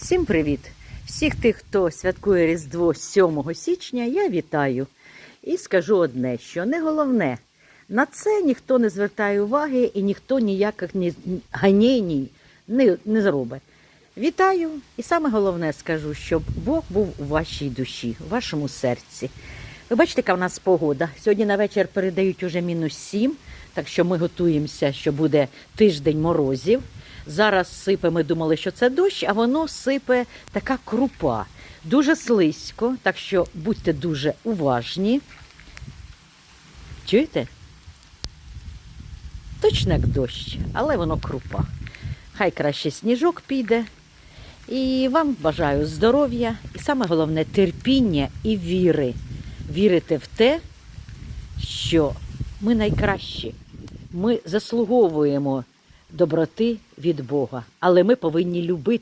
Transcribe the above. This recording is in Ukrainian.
Всім привіт! Всіх тих, хто святкує Різдво 7 січня, я вітаю. І скажу одне, що не головне, на це ніхто не звертає уваги і ніхто ніяких ні ганєній не, не зробить. Вітаю! І саме головне скажу, щоб Бог був у вашій душі, у вашому серці. Ви бачите, яка в нас погода. Сьогодні на вечір передають уже мінус 7, так що ми готуємося, що буде тиждень морозів. Зараз сипе, ми думали, що це дощ, а воно сипе така крупа. Дуже слизько, так що будьте дуже уважні. Чуєте? Точно як дощ, але воно крупа. Хай краще сніжок піде. І вам бажаю здоров'я і саме головне терпіння і віри. Вірити в те, що ми найкращі. Ми заслуговуємо доброти від Бога, але ми повинні любити.